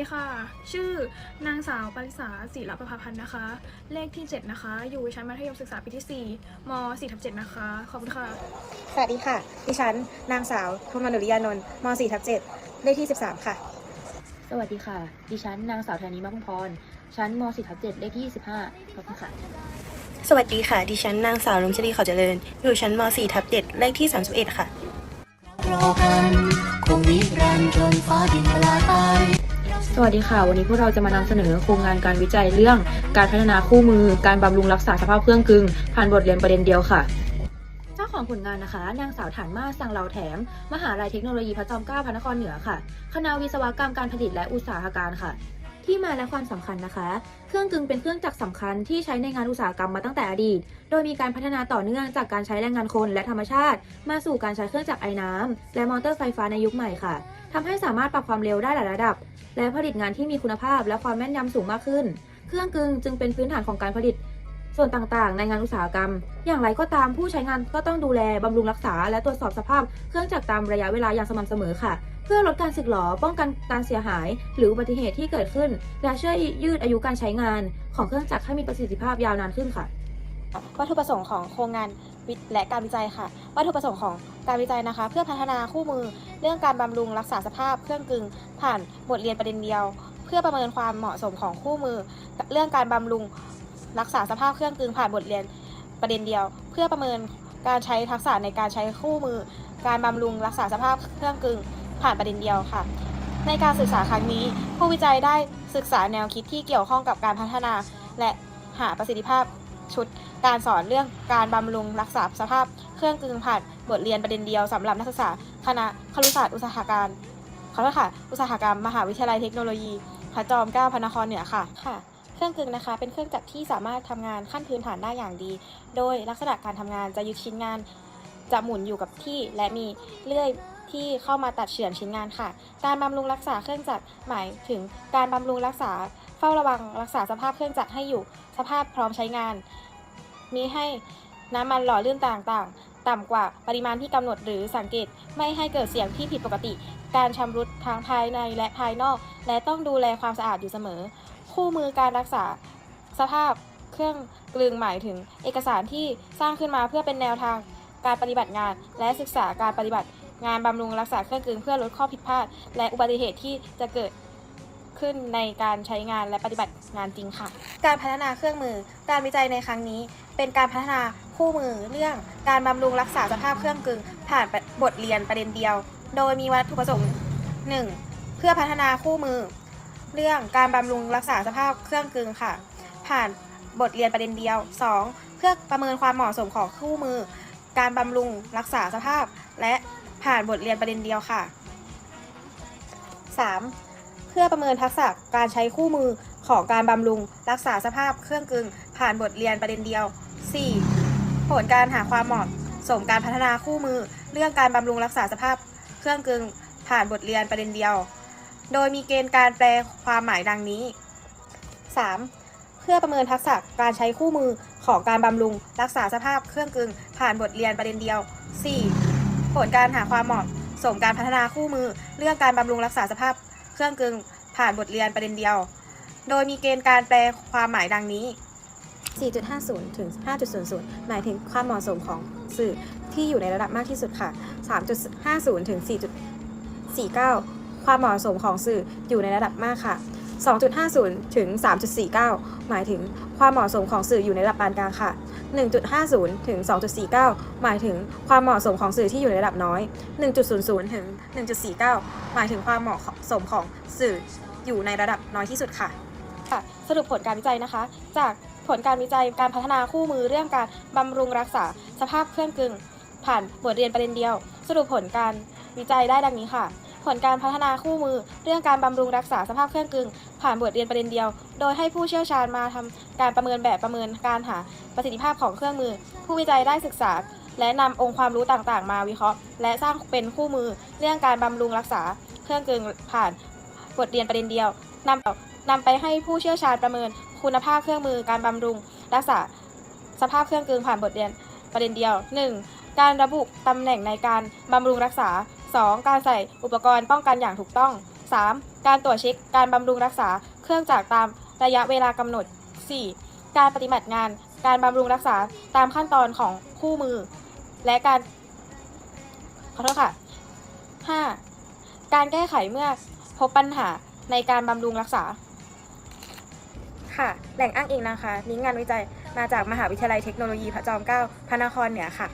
ดีค่ะ ชื่อนางสาวปริษาศิลประภาพันธ์นะคะ เลขที่ 7 นะคะ อยู่ชั้นมัธยมศึกษาปีที่ 4ม4ทับ7นะคะ ขอบคุณค่ะ สวัสดีค่ะ ดิฉัน นางสาวธมนุริยานนท์ม4ทับ7เลขที่ 13 ค่ะ สวัสดีค่ะ ดิฉัน นางสาวธานีมะพุ่มพร ชั้นม .4 ทับ7เลขที่ 25 ขอบคุณค่ะ สวัสดีค่ะ ดิฉัน นางสาวลุงชลีเขาเจริญ อยู่ชั้นม .4 ทับ7เลขที่ 31 ค่ะรอกันคงนิรันดร์จนฟ้าดินละลายไป สวัสดีค่ะ วันนี้พวกเราจะมานำเสนอโครงงานการวิจัยเรื่อง การพัฒนาคู่มือ การบำรุงรักษาสภาพเครื่องกึงผ่านบทเรียนประเด็นเดียวค่ะ เจ้าของผลงานนะคะ นางสาวฐานมาสังเหลาแถม มหาลัยเทคโนโลยีพระจอมเกล้าพระนครเหนือค่ะ คณะวิศวกรรมการผลิตและอุตสาหการค่ะ ที่มาและความสำคัญนะคะ เครื่องกึงเป็นเครื่องจักรสำคัญที่ใช้ในงานอุตสาหกรรมมาตั้งแต่อดีต โดยมีการพัฒนาต่อเนื่องจากการใช้แรงงานคนและธรรมชาติ มาสู่การใช้เครื่องจักรไอ้น้ำและมอเตอร์ไฟฟ้าในยุคใหม่ค่ะทำให้สามารถปรับความเร็วได้หลายระดับ และผลิตงานที่มีคุณภาพและความแม่นยำสูงมากขึ้น เครื่องกึ่งจึงเป็นพื้นฐานของการผลิตส่วนต่างๆ ในงานอุตสาหกรรม อย่างไรก็ตามผู้ใช้งานก็ต้องดูแลบำรุงรักษา และตรวจสอบสภาพ เครื่องจักรตามระยะเวลาอย่างสม่ำเสมอค่ะ เพื่อลดการสึกหรอป้องกันการเสียหาย หรืออุบัติเหตุที่เกิดขึ้น และช่วยยืดอายุการใช้งานของเครื่องจักรให้มีประสิทธิภาพยาวนานขึ้นค่ะ วัตถุประสงค์ของโครงงานวิและการวิจัยค่ะ วัตถุประสงค์ของการวิจัยนะคะ เพื่อพัฒนาคู่มือเรื่องการบำรุงรักษาสภาพเครื่องกึงผ่านบทเรียนประเด็นเดียว เพื่อประเมินความเหมาะสมของคู่มือ เรื่องการบำรุงรักษาสภาพเครื่องกึงผ่านบทเรียนประเด็นเดียว เพื่อประเมินการใช้ทักษะในการใช้คู่มือ การบำรุงรักษาสภาพเครื่องกึงผ่านประเด็นเดียวค่ะ ในการศึกษาครั้งนี้ ผู้วิจัยได้ศึกษาแนวคิดที่เกี่ยวข้องกับการพัฒนา และหาประสิทธิภาพ ชุด การสอนเรื่องการบำรุงรักษาสภาพ เครื่องกึ่งผ่านบทเรียนประเด็นเดียวสำหรับนักศึกษาคณะครุศาสตร์อุตสาหการขอโทษค่ะ อุตสาหกรรมมหาวิทยาลัยเทคโนโลยีพระจอมเกล้าพระนครเหนือค่ะค่ะ เครื่องกึ่งนะคะ เป็นเครื่องจักรที่สามารถทำงานขั้นพื้นฐานได้อย่างดี โดยลักษณะการทำงานจะยึดชิ้นงาน จะหมุนอยู่กับที่และมีเลื่อยที่เข้ามาตัดเฉือนชิ้นงานค่ะ การบำรุงรักษาเครื่องจักรหมายถึงการบำรุงรักษา เฝ้าระวังรักษาสภาพเครื่องจักรให้อยู่สภาพพร้อมใช้งาน มีให้น้ำมันหล่อลื่นต่างๆ ต่ำกว่าปริมาณที่กำหนดหรือสังเกตไม่ให้เกิดเสียงที่ผิดปกติ การชำรุดทางภายในและภายนอก และต้องดูแลความสะอาดอยู่เสมอ คู่มือการรักษาสภาพเครื่องกลึงหมายถึงเอกสารที่สร้างขึ้นมาเพื่อเป็นแนวทางการปฏิบัติงาน และศึกษาการปฏิบัติงานบำรุงรักษาเครื่องกลึงเพื่อลดข้อผิดพลาด และอุบัติเหตุที่จะเกิด ขึ้นในการใช้งานและปฏิบัติงานจริงค่ะ การพัฒนาเครื่องมือ การวิจัยในครั้งนี้ เป็นการพัฒนาคู่มือเรื่องการบำรุงรักษาสภาพเครื่องกึงผ่านบทเรียนประเด็นเดียว โดยมีวัตถุประสงค์ 1. เพื่อพัฒนาคู่มือ เรื่องการบำรุงรักษาสภาพเครื่องกึงค่ะ ผ่านบทเรียนประเด็นเดียว 2. เพื่อประเมินความเหมาะสมของคู่มือ การบำรุงรักษาสภาพ และผ่านบทเรียนประเด็นเดียวค่ะ 3. เพื่อประเมินทักษะการใช้คู่มือของการบำรุง รักษาสภาพเครื่องกึง ผ่านบทเรียนประเด็นเดียว 4. ผลการหาความเหมาะสมการพัฒนาคู่มือ เรื่องการบำรุงรักษาสภาพเครื่องกึง ผ่านบทเรียนประเด็นเดียว โดยมีเกณฑ์การแปลความหมายดังนี้ 3. เพื่อประเมินทักษะการใช้คู่มือของการบำรุง รักษาสภาพเครื่องกึง ผ่านบทเรียนประเด็นเดียว 4. ผลการหาความเหมาะสมการพัฒนาคู่มือ เรื่องการบำรุงรักษาสภาพ เครื่องกลึงผ่านบทเรียนประเด็นเดียว โดยมีเกณฑ์การแปลความหมายดังนี้ 4.50 ถึง 5.00 หมายถึงความเหมาะสมของสื่อที่อยู่ในระดับมากที่สุดค่ะ 3.50 ถึง 4.49 ความเหมาะสมของสื่ออยู่ในระดับมากค่ะ 2.50 ถึง 3.49 หมายถึงความเหมาะสมของสื่ออยู่ในระดับปานกลางค่ะ 1.50 ถึง 2.49 หมายถึงความเหมาะสมของสื่อที่อยู่ในระดับน้อย 1.00 ถึง 1.49 หมายถึงความเหมาะสมของสื่ออยู่ในระดับน้อยที่สุดค่ะค่ะสรุปผลการวิจัยนะคะ จากผลการวิจัยการพัฒนาคู่มือเรื่องการบำรุงรักษาสภาพเครื่องกลึงผ่านบทเรียนประเด็นเดียว สรุปผลการวิจัยได้ดังนี้ค่ะ ผลการพัฒนาคู่มือ เรื่องการบำรุงรักษาสภาพเครื่องกึง ผ่านบทเรียนประเด็นเดียว โดยให้ผู้เชี่ยวชาญมาทำการประเมินแบบประเมินการหาประสิทธิภาพของเครื่องมือ ผู้วิจัยได้ศึกษา และนำองค์ความรู้ต่างๆ มาวิเคราะห์ และสร้างเป็นคู่มือ เรื่องการบำรุงรักษาเครื่องกึงผ่านบทเรียนประเด็นเดียวนำนำไปให้ผู้เชี่ยวชาญประเมิน คุณภาพเครื่องมือการบำรุง รักษาสภาพเครื่องกึงผ่านบทเรียนประเด็นเดียว 1. การระบุตำแหน่งในการบำรุงรักษา 2. การใส่อุปกรณ์ป้องกันอย่างถูกต้อง 3. การตรวจเช็คการบำรุงรักษาเครื่องจักรตามระยะเวลากำหนด 4. การปฏิบัติงาน การบำรุงรักษาตามขั้นตอนของคู่มือ และการขอโทษค่ะ 5. การแก้ไขเมื่อพบปัญหาในการบำรุงรักษา ค่ะ แหล่งอ้างอิงนะคะ ลิงก์งานวิจัยมาจากมหาวิทยาลัยเทคโนโลยีพระจอมเกล้าพระนครเหนือค่ะ